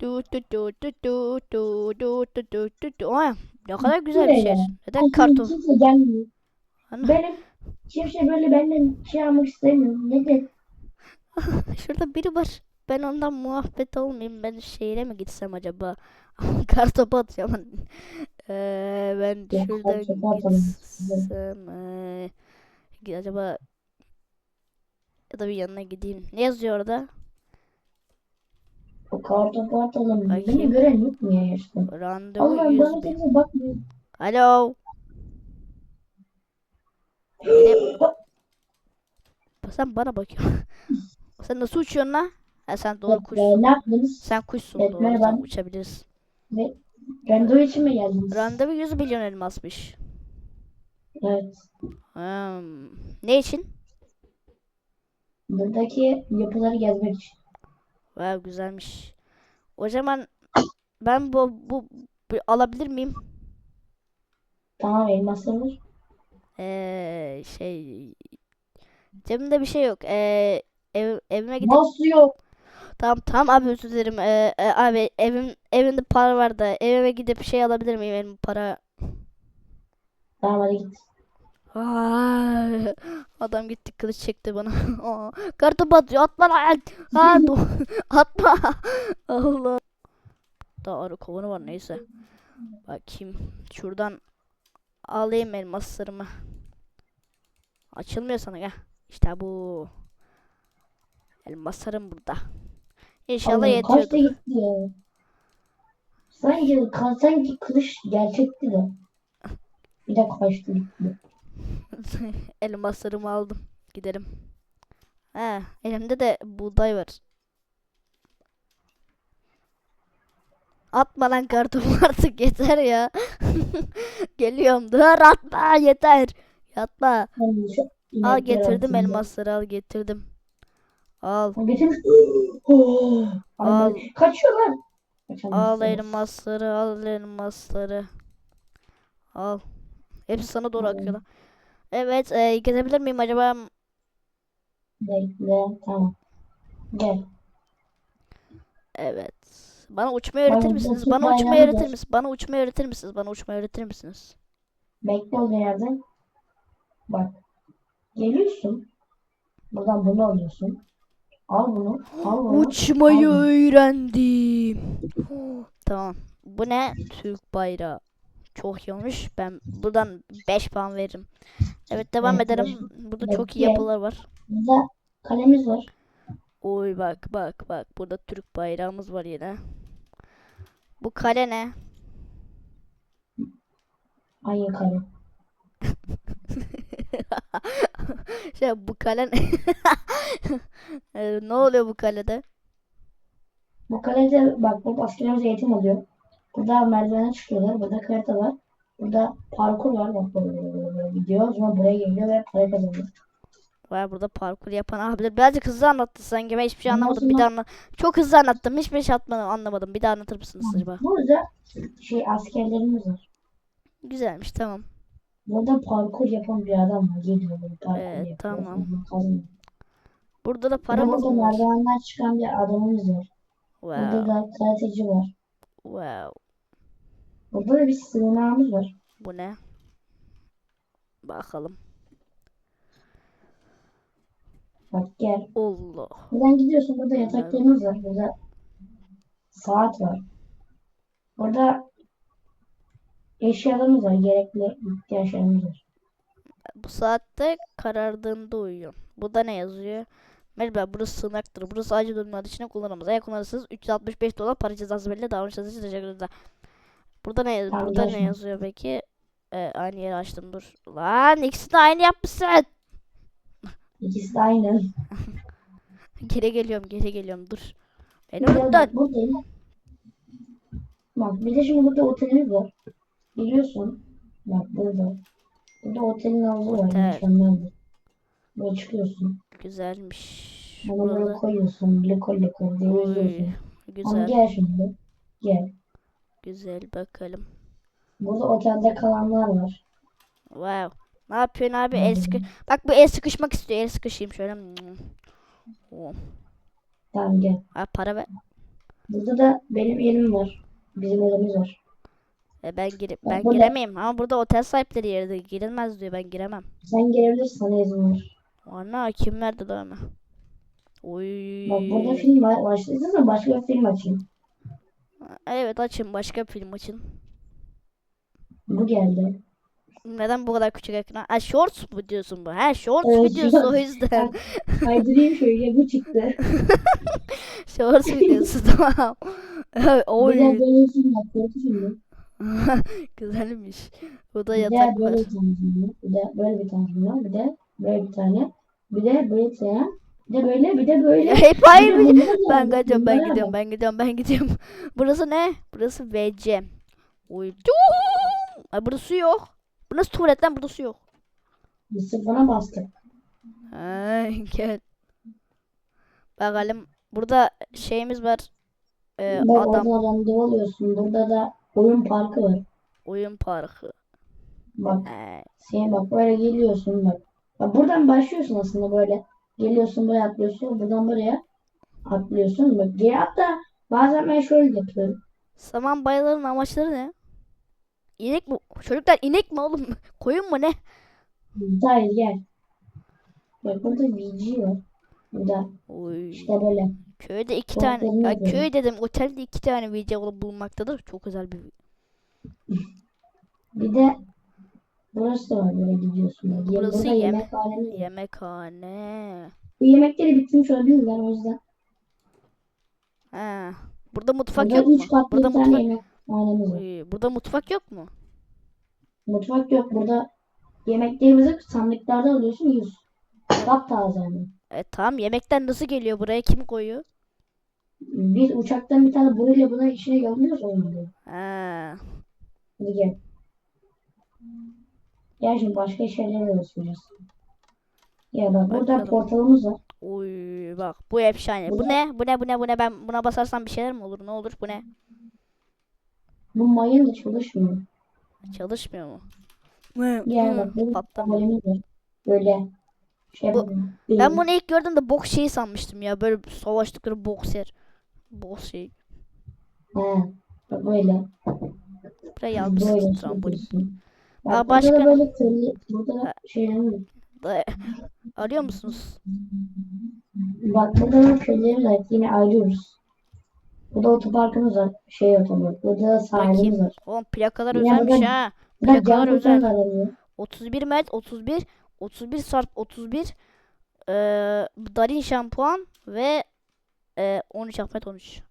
Du du du du du du du du du du du. Ay, ne kadar güzel bir şey. Neden karton? Benim kimse böyle benden şey almak istemiyor. Neden? Şurada biri var. Ben ondan muhabbet olmayayım. Ben şehire mi gitsem acaba? Kartopu atacağım. Eee, ben Ya, atalım. gitsem. gi- acaba ya da bir yanına gideyim. Ne yazıyor orada? Kartopu atalım. Beni gören yok mu ya yaşta? Randevu Allah'ım 100 bana kimse bakmıyor. Alo. Benim- Sen bana bakıyorsun. Sen nasıl uçuyorsun lan? Ha sen doğru kuş. e, ne yaptınız? Sen kuşsun Evet, doğru. merhaba. Sen uçabilirsin. Ve randevu için mi geldiniz? Randevu 100 milyon elmasmış. Evet. Hmm. Ne için? Buradaki yapıları gezmek için. Vay güzelmiş. O zaman ben bu, bu, bu alabilir miyim? Tamam elmaslar var. Ee, şey cebimde bir şey yok. Ee, ev, evime gidip Nasıl yok? tamam tamam abi özür dilerim. Ee, e, abi evim evimde para var da evime gidip şey alabilir miyim benim para? Tamam hadi git. Adam gitti kılıç çekti bana. Aa, kartopu atıyor. Atma lan. Ha. Atma. Allah. Daha arı kovanı var neyse. Bakayım. Şuradan alayım elmaslarımı. Açılmıyor sana gel. İşte bu. Elmaslarım burada. İnşallah kaçta yetiyordur. gitti ya? Sanki, sanki kılıç gerçekti de. Bir de kaçtı gitti. Elmaslarımı aldım. Gidelim. He, elimde de buğday var. Atma lan kartopu artık yeter ya. Geliyorum. Dur atma yeter. Yatma. Al getirdim elmasları al getirdim. Al. Getirmiş. Al. Kaçıyorlar. Al elmasları al elmasları. Al. Hepsi sana doğru akıyor lan. Evet e, gezebilir miyim acaba? Bekle. Tamam. Gel. Evet. Bana uçmayı öğretir Bana misiniz? Bana uçmayı öğretir ver. misiniz? Bana uçmayı öğretir misiniz? Bana uçmayı öğretir misiniz? Bekle olduğun yerden. Bak. Geliyorsun. Buradan bunu alıyorsun. Al bunu. Al bunu. Uçmayı al bunu. öğrendim. Tamam. Bu ne? Türk bayrağı. Çok iyi olmuş. Ben buradan 5 puan veririm. Evet devam edelim. Burada çok iyi yapılar var. Burada kalemiz var. Oy bak bak bak. Burada Türk bayrağımız var yine. Bu kale ne? Aynı kale. Şey bu kale ne? Ee, ne oluyor bu kalede? Bu kalede bak bu askerlerimiz eğitim alıyor. Burada merdivene çıkıyorlar. Burada karita var. Burada parkur var. Bak böyle gidiyor. Sonra buraya geliyor ve para kazanıyor. Var burada parkur yapan abiler. Birazcık hızlı anlattı sanki. Ben hiçbir şey anlamadım. Nasıl Bir daha anla Çok hızlı anlattım. Hiçbir şey atmadım, anlamadım. Bir daha anlatır mısınız acaba? Burada şey askerlerimiz var. Güzelmiş tamam. Burada parkur yapan bir adam var. Geliyor böyle parkur Evet, yapıyor. tamam. kazanıyor. Burada da Burada burada mı var? merdivenden çıkan bir adamımız var. Burada Wow. da karateci var. Wow. Burada da bir sığınağımız var. Bu ne? Bakalım. Bak gel. Allah. Buradan gidiyorsun. Burada yataklarımız var. Burada saat var. Burada eşyalarımız var. Gerekli ihtiyaçlarımız var. Bu saatte karardığında uyuyor. Burada ne yazıyor? Merhaba burası sığınaktır. Burası acil durumlar için kullanılmaz. Eğer kullanırsanız 365 dolar para cezası belli davranışınız için teşekkür ederim. Burada ne Tamam, burada ne yazıyor peki? Ee, aynı yeri açtım dur. Lan ikisini de aynı yapmışsın. İkisi de aynı. Geri geliyorum geri geliyorum dur. Beni bak buradayım. Bak bir de şimdi burada otelimiz var. Geliyorsun. Bak burada. Burada otelin havuzu var. Otel. Mükemmeldir. Böyle çıkıyorsun. Güzelmiş. Onu böyle koyuyorsun. Diye Oy, yüzüyorsun. Ama güzel. gel şimdi. Gel. Güzel bakalım. Burada otelde kalanlar var. Wow. Ne yapıyorsun abi? El sıkı Bak bu el sıkışmak istiyor. El sıkışayım şöyle. Oh. Tamam gel. Ha, para ver. Burada da benim yerim var. Bizim odamız var. E ben girip ben burada- giremeyim ama burada otel sahipleri yerde girilmez diyor ben giremem. Sen gelebilirsin sana izin var. Ana kim verdi lan? Oy. Bak burada film var. Başlayacağız başka bir film açayım. Evet açın başka film açın. Bu geldi. Neden bu kadar küçük ekran? Ha shorts mu diyorsun bu? Ha shorts Evet, videosu o shorts. yüzden. Kaydırayım şöyle bu çıktı. shorts videosu tamam. Evet, Oy de böyle film güzelmiş. Bu da Bir de yatak var. böyle bir tane film var. Bir de böyle bir tane film var. Bir de böyle bir tane. Bir de böyle bir tane. Bir de böyle bir de böyle. Hep hayır Bir de Ben kaçıyorum ben gidiyorum ben gidiyorum ben gidiyorum. Burası ne? Burası WC. Oy. Ay burası yok. Bu nasıl tuvalet lan burada su yok. Biz sıfıra bastık. Ay gel. Bakalım burada şeyimiz var. Ee, Bak adam orada randevu alıyorsun. Burada da oyun parkı var. oyun parkı. Bak Ee, sen bak böyle geliyorsun bak. Bak buradan başlıyorsun aslında böyle. Geliyorsun buraya atlıyorsun. Buradan buraya atlıyorsun. Bak hatta bazen ben şöyle yapıyorum. saman bayaların amaçları ne? İnek mi? Çocuklar inek mi oğlum? Koyun mu ne? Hayır gel. Bak burada VG var. Burada Oy. işte böyle. Köyde iki Çok tane, bir köy dedim otelde iki tane video bulunmaktadır. Çok özel bir Bir de burası da var böyle gidiyorsun. Ya- Burası var. yemekhane. Bu yemekleri bitmiş olabilirler o yüzden. Ha. Burada mutfak Burada yok mu? Burada mutfak. Oy, burada mutfak yok mu? Mutfak yok. Burada yemeklerimizi sandıklarda alıyorsun yiyorsun. Taptaze yani. E tamam yemekten nasıl geliyor buraya? Kim koyuyor? Biz uçaktan bir tane burayla buna içine yolluyoruz olmadı. Hadi gel. Gel şimdi başka şeylerle uğraşacağız. Ya bak burada Bakalım. portalımız var. Oy bak bu efsane. Bu Burada- ne? Bu ne? Bu ne? Bu ne? Ben buna basarsam bir şeyler mi olur? Ne olur? Bu ne? Bu mayın da çalışmıyor. Çalışmıyor mu? Gel bak patlamıyor. var. Böyle şey Bu- yapalım. Ben bunu ilk gördüğümde boks şeyi sanmıştım ya. Böyle savaştıkları boks yer. Boks şey. He. Bak böyle. Buraya Böyle yapmışsın trambolin. yapıyorsun. Aa, başka burada böyle köylü, burada var. Da- Arıyor musunuz? Bak burada da köyleri var. Yine ayrıyoruz. Burada otoparkımız var. Şey otopark. Burada da sahilimiz var. Oğlum plakalar Ya özelmiş burada- ha. Burada Plakalar özel. aranıyor. 31 met 31 31 sarp 31 eee Darin şampuan ve eee 13 Ahmet 13.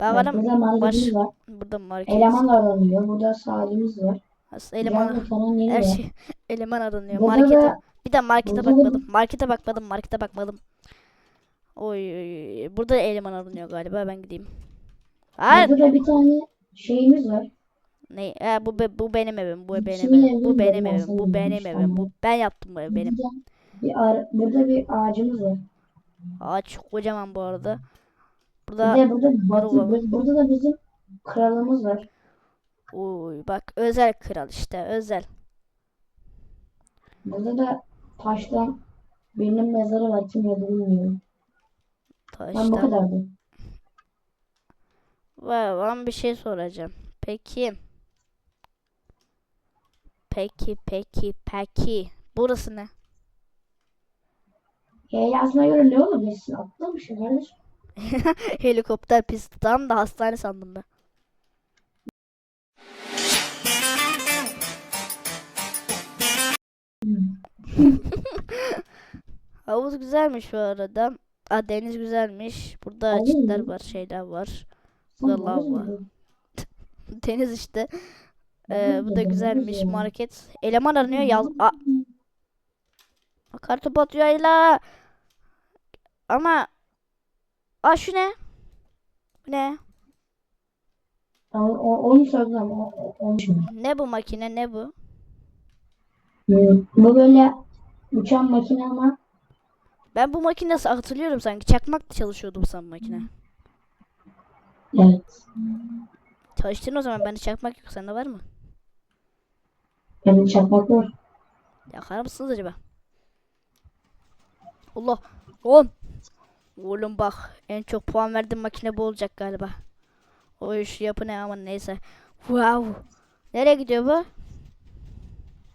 Bak, Bakalım burada marketimiz baş- var. burada market. Eleman aranıyor. Burada sahilimiz var. Aslında eleman yeri her şey eleman aranıyor. Burada Markete. da Bir de markete burada da- bakmadım. Markete bakmadım. Markete bakmadım. Oy, burada eleman aranıyor galiba. Ben gideyim. Ha burada da bir tane şeyimiz var. ne? Ha, bu be- bu benim evim. Bu benim evim. Bu benim ben evim. Bu benim evim. Bu ben yaptım bu evi benim. Burada bir ar- burada bir ağacımız var. Ağaç kocaman bu arada. Burada burada batı, var. bur- burada da bizim kralımız var. Oy bak özel kral işte özel. Burada da taştan birinin mezarı var. Kim olduğunu bilmiyorum. Ben bu Taştan. kadardı. Var ben bir şey soracağım. Peki. Peki peki peki. Burası ne? Ya yazma göre ne olabilirsin? Atlamışsın kardeşim. Helikopter pisti tam da hastane sandım ben. Havuz güzelmiş bu arada. Aa, deniz güzelmiş. Burada çitler mu? var, şeyler var. Burada lav var. Deniz işte. Ee, bu da güzelmiş. Market. Eleman aranıyor. Yaz. Aa, kartopat yayla. Ama Aa şu ne? Ne? O, onu şimdi. Ne bu makine? Ne bu? Bu böyle uçan makine ama Ben bu makinesi hatırlıyorum sanki. Çakmakla çalışıyordu bu san makine. evet. Çalıştın o zaman. Bende çakmak yok. Sende var mı? Benim çakmak var. Yakar mısınız acaba? Allah. Oğlum. Oğlum bak en çok puan verdiğim makine bu olacak galiba. O iş yapı ne ama neyse. Wow. Nereye gidiyor bu?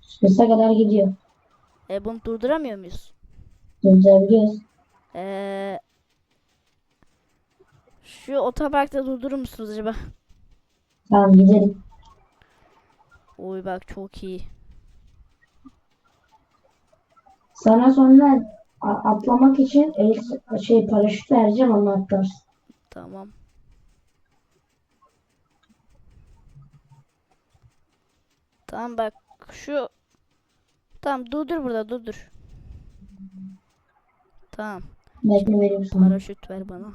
Sırsa kadar gidiyor. E bunu durduramıyor muyuz? Durdurabiliyoruz. Ee, şu otoparkta durdurur musunuz acaba? Tamam gidelim. Oy bak çok iyi. Sana sonra atlamak için el, şey paraşüt vereceğim onu atlarsın. Tamam. Tamam bak şu Tamam durdur burada durdur. Tamam. Bekle vereyim sana. Paraşüt ver bana.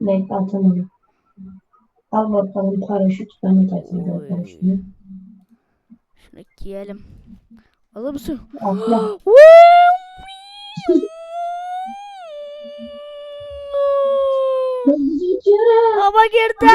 Bekle atamadım. Al bakalım paraşüt. Ben de takayım paraşütünü. Şunu giyelim. Alır mısın? Atla. Hava girdi.